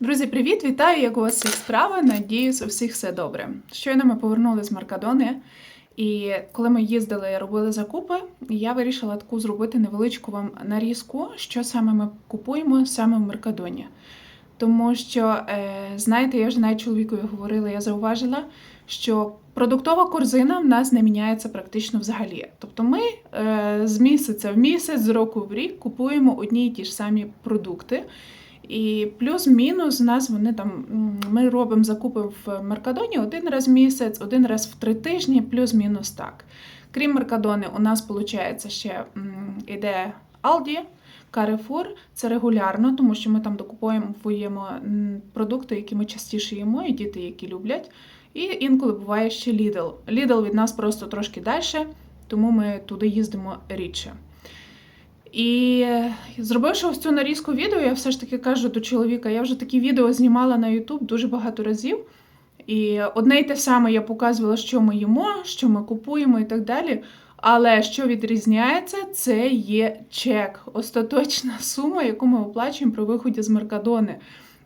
Друзі, привіт! Вітаю! Як у вас всіх справи? Надіюсь, у всіх все добре. Щойно ми повернули з Маркадони, і коли ми їздили, і робили закупи, я вирішила таку зробити невеличку вам нарізку, що саме ми купуємо саме в Меркадоні. Тому що, е, знаєте, я вже навіть чоловікові говорила, я зауважила, що продуктова корзина в нас не міняється практично взагалі. Тобто ми е, з місяця в місяць, з року в рік купуємо одні й ті ж самі продукти. І плюс-мінус нас вони там ми робимо закупи в Меркадоні один раз в місяць, один раз в три тижні, плюс-мінус так. Крім Меркадони, у нас виходить ще іде Aldi, Carrefour. Це регулярно, тому що ми там докуповуємо продукти, які ми частіше їмо, і діти, які люблять. І інколи буває ще Lidl. Lidl від нас просто трошки далі, тому ми туди їздимо рідше. І зробивши ось цю нарізку відео, я все ж таки кажу до чоловіка, я вже такі відео знімала на YouTube дуже багато разів. І одне й те саме я показувала, що ми їмо, що ми купуємо і так далі. Але що відрізняється, це є чек, остаточна сума, яку ми оплачуємо при виході з Меркадони.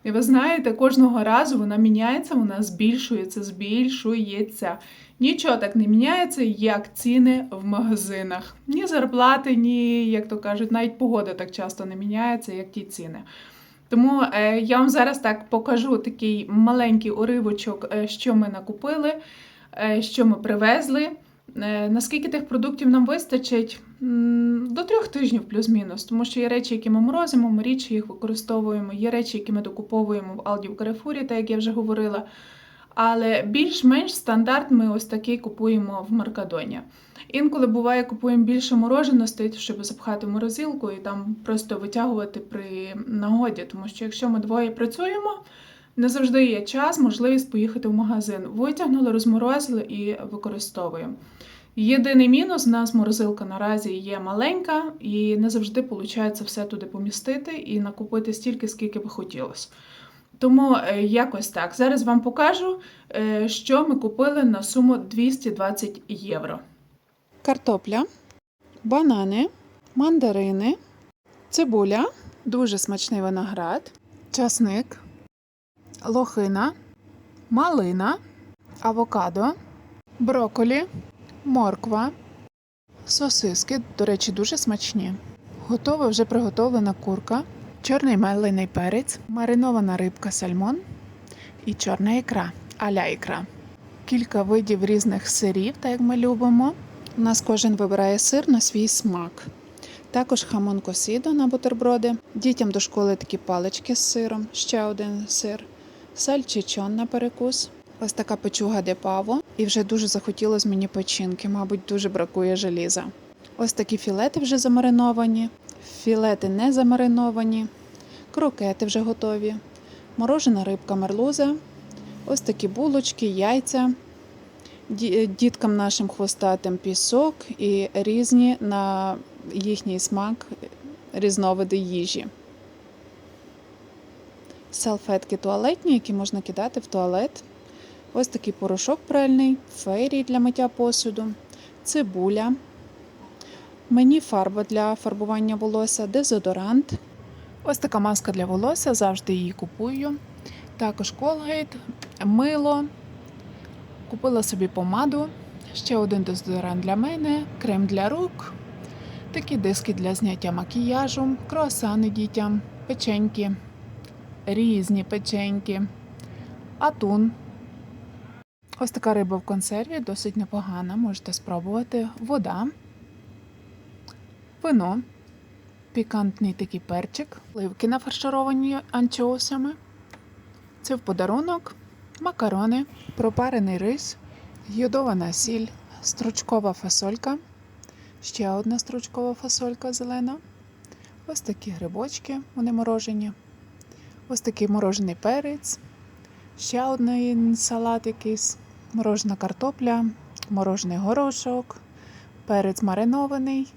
І ви знаєте, кожного разу вона міняється, вона збільшується, збільшується. Нічого так не міняється, як ціни в магазинах. Ні зарплати, ні, як то кажуть, навіть погода так часто не міняється, як ті ціни. Тому е, я вам зараз так покажу такий маленький уривочок, е, що ми накупили, е, що ми привезли. Наскільки тих продуктів нам вистачить? До трьох тижнів плюс-мінус, тому що є речі, які ми морозимо, ми рідше їх використовуємо, є речі, які ми докуповуємо в Алді в Карифурі, так як я вже говорила. Але більш-менш стандарт ми ось такий купуємо в Меркадоні. Інколи буває, купуємо більше мороженостей, щоб запхати морозилку і там просто витягувати при нагоді. Тому що якщо ми двоє працюємо, не завжди є час, можливість поїхати в магазин. Витягнули, розморозили і використовуємо. Єдиний мінус, у нас морозилка наразі є маленька, і не завжди виходить все туди помістити і накупити стільки, скільки би хотілося. Тому е, якось так. Зараз вам покажу, е, що ми купили на суму 220 євро. Картопля, банани, мандарини, цибуля, дуже смачний виноград, часник, лохина, малина, авокадо, броколі, морква, сосиски, до речі, дуже смачні. Готова вже приготовлена курка, чорний мелений перець, маринована рибка сальмон і чорна ікра, аля ікра. Кілька видів різних сирів, так як ми любимо. У нас кожен вибирає сир на свій смак. Також хамон косідо на бутерброди. Дітям до школи такі палички з сиром, ще один сир, сальчичон на перекус. Ось така печуга де паво. І вже дуже захотілося мені печінки, мабуть, дуже бракує желіза. Ось такі філети вже замариновані, філети не замариновані, крокети вже готові, морожена рибка мерлуза, ось такі булочки, яйця. Діткам нашим хвостатим пісок і різні на їхній смак різновиди їжі. Салфетки туалетні, які можна кидати в туалет. Ось такий порошок пральний, фейрі для миття посуду, цибуля, мені фарба для фарбування волосся, дезодорант. Ось така маска для волосся, завжди її купую. Також колгейт, мило. Купила собі помаду, ще один дезодорант для мене, крем для рук, такі диски для зняття макіяжу, круасани дітям, печеньки, різні печеньки, атун. Ось така риба в консерві, досить непогана, можете спробувати. Вода, вино, пікантний такий перчик, ливки нафаршировані анчоусами. Це в подарунок, макарони, пропарений рис, йодована сіль, стручкова фасолька, ще одна стручкова фасолька зелена. Ось такі грибочки, вони морожені. Ось такий морожений перець, ще один салат якийсь, морожена картопля, морожений горошок, перець маринований.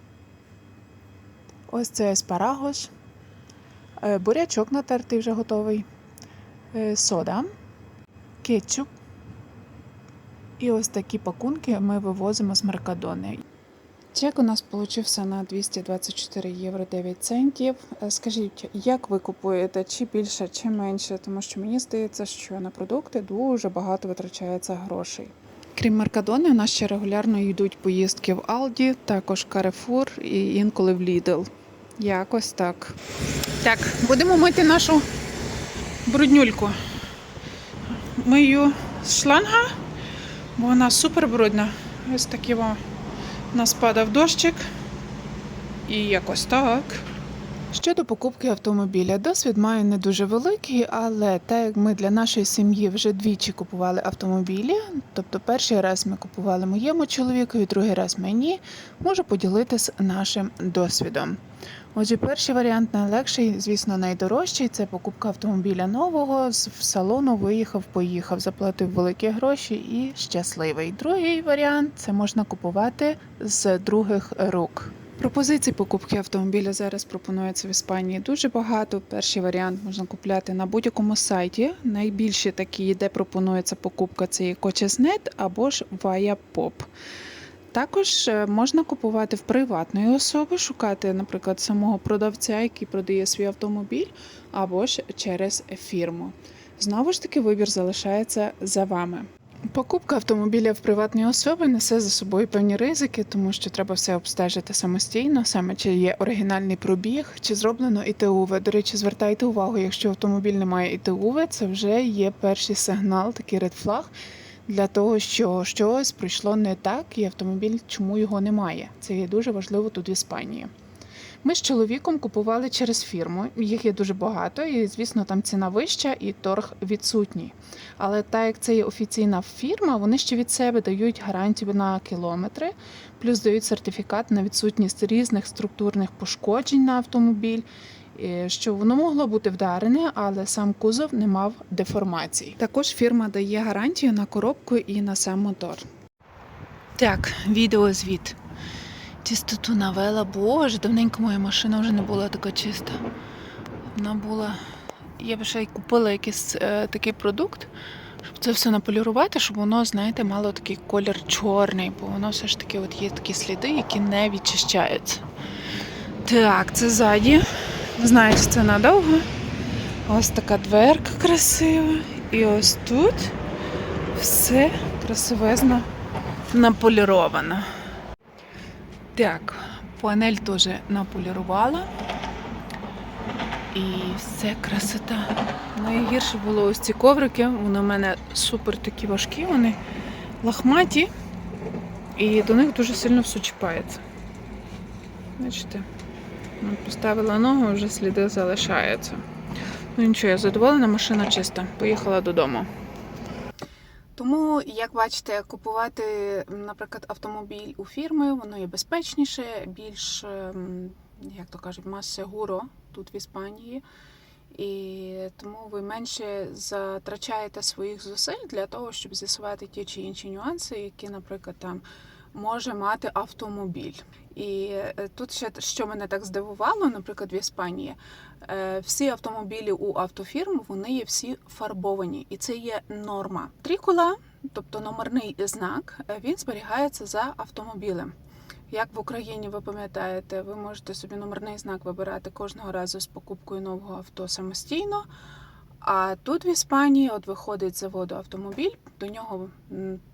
Ось це аспарагос, е, бурячок натертий вже готовий, е, сода, кетчуп. І ось такі пакунки ми вивозимо з Меркадони. Чек у нас получився на 224 євро 9 центів. Е, Скажіть, як ви купуєте, чи більше, чи менше? Тому що мені здається, що на продукти дуже багато витрачається грошей. Крім Меркадони, у нас ще регулярно йдуть поїздки в Алді, також Carrefour і інколи в Lidl. Якось так. Так, будемо мити нашу бруднюльку. Мию з шланга, бо вона супер брудна. Ось во у нас падав дощик. І якось так. Щодо покупки автомобіля, досвід маю не дуже великий, але так як ми для нашої сім'ї вже двічі купували автомобілі, тобто перший раз ми купували моєму чоловікові, другий раз мені, можу поділитися нашим досвідом. Отже, перший варіант найлегший, звісно, найдорожчий це покупка автомобіля нового. З салону виїхав, поїхав, заплатив великі гроші і щасливий. Другий варіант це можна купувати з других рук. Пропозицій покупки автомобіля зараз пропонується в Іспанії дуже багато. Перший варіант можна купляти на будь-якому сайті. Найбільші такі, де пропонується покупка, це є Coches.net або ж Viapop. Також е, можна купувати в приватної особи, шукати, наприклад, самого продавця, який продає свій автомобіль, або ж через фірму. Знову ж таки, вибір залишається за вами. Покупка автомобіля в приватній особи несе за собою певні ризики, тому що треба все обстежити самостійно, саме чи є оригінальний пробіг, чи зроблено ІТУВ. До речі, звертайте увагу, якщо автомобіль не має ІТУВ, це вже є перший сигнал, такий редфлаг для того, що щось пройшло не так, і автомобіль чому його немає. Це є дуже важливо тут в Іспанії. Ми з чоловіком купували через фірму, їх є дуже багато, і звісно, там ціна вища і торг відсутній. Але так як це є офіційна фірма, вони ще від себе дають гарантію на кілометри, плюс дають сертифікат на відсутність різних структурних пошкоджень на автомобіль, що воно могло бути вдарене, але сам кузов не мав деформацій. Також фірма дає гарантію на коробку і на сам мотор. Так, відеозвіт. Чистоту навела. Боже, давненько моя машина вже не була така чиста. Вона була. Я б ще й купила якийсь е, такий продукт, щоб це все наполірувати, щоб воно, знаєте, мало такий колір чорний, бо воно все ж таки от є такі сліди, які не відчищаються. Так, це ззаді. Ви знаєте, це надовго. Ось така дверка красива. І ось тут все красивезно наполіровано. Так, панель теж наполірувала. І все красота. Найгірше було ось ці коврики. Вони в мене супер такі важкі, вони лахматі. І до них дуже сильно все чіпається. Бачите? Поставила ногу, вже сліди залишаються. Ну нічого, я задоволена, машина чиста. Поїхала додому. Тому, як бачите, купувати, наприклад, автомобіль у фірми, воно є безпечніше, більш, ем, як то кажуть, мас-сегуро тут в Іспанії. І тому ви менше затрачаєте своїх зусиль для того, щоб з'ясувати ті чи інші нюанси, які, наприклад, там може мати автомобіль. І е, тут ще що мене так здивувало, наприклад, в Іспанії, е, всі автомобілі у автофірм вони є всі фарбовані, і це є норма. Трікула, тобто номерний знак, е, він зберігається за автомобілем. Як в Україні ви пам'ятаєте, ви можете собі номерний знак вибирати кожного разу з покупкою нового авто самостійно. А тут в Іспанії от виходить з заводу автомобіль, до нього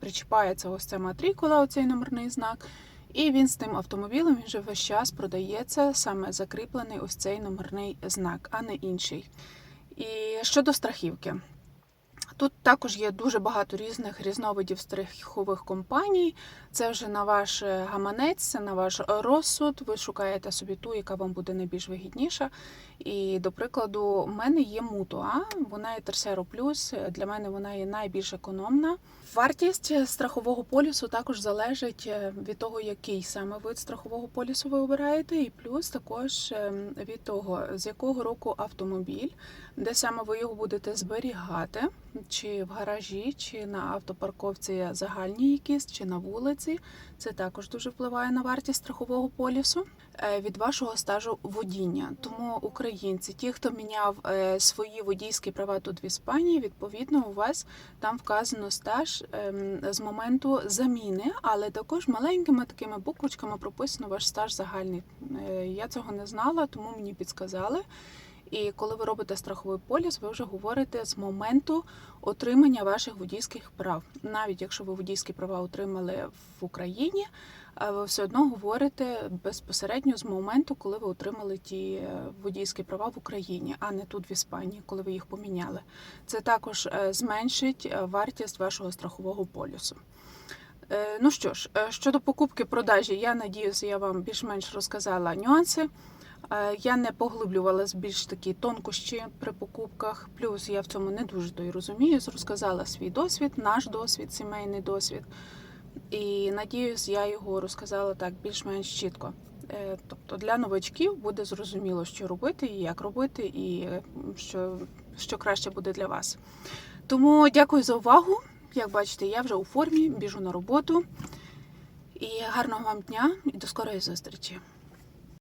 причіпається ось ця матрикула, оцей номерний знак, і він з тим автомобілем він вже весь час продається, саме закріплений ось цей номерний знак, а не інший. І щодо страхівки. Тут також є дуже багато різних різновидів страхових компаній. Це вже на ваш е, гаманець, це на ваш розсуд. Ви шукаєте собі ту, яка вам буде найбільш вигідніша. І, до прикладу, у мене є Мутуа, вона є Терсеро Плюс. Для мене вона є найбільш економна. Вартість страхового полісу також залежить е, від того, який саме вид страхового полісу ви обираєте, і плюс також ем, від того, з якого року автомобіль, де саме ви його будете зберігати. Чи в гаражі, чи на автопарковці загальній якісь, чи на вулиці. Це також дуже впливає на вартість страхового полісу Е, від вашого стажу водіння. Тому українці, ті, хто міняв е, свої водійські права тут в Іспанії, відповідно, у вас там вказано стаж ем, з моменту заміни, але також маленькими такими буквочками прописано ваш стаж загальний. Е, Я цього не знала, тому мені підсказали. І коли ви робите страховий поліс, ви вже говорите з моменту отримання ваших водійських прав. Навіть якщо ви водійські права отримали в Україні, ви все одно говорите безпосередньо з моменту, коли ви отримали ті е, водійські права в Україні, а не тут в Іспанії, коли ви їх поміняли. Це також е, зменшить е, вартість вашого страхового полюсу. Е, Ну що ж, е, щодо покупки продажі, я надіюся, я вам більш-менш розказала нюанси. Е, Я не поглиблювалась більш такі тонкощі при покупках. Плюс я в цьому не дуже то й розуміюсь. Розказала свій досвід, наш досвід, сімейний досвід. І надіюсь, я його розказала так більш-менш чітко. Е, Тобто для новачків буде зрозуміло, що робити і як робити, і е, що, що краще буде для вас. Тому дякую за увагу. Як бачите, я вже у формі, біжу на роботу. І гарного вам дня і до скорої зустрічі!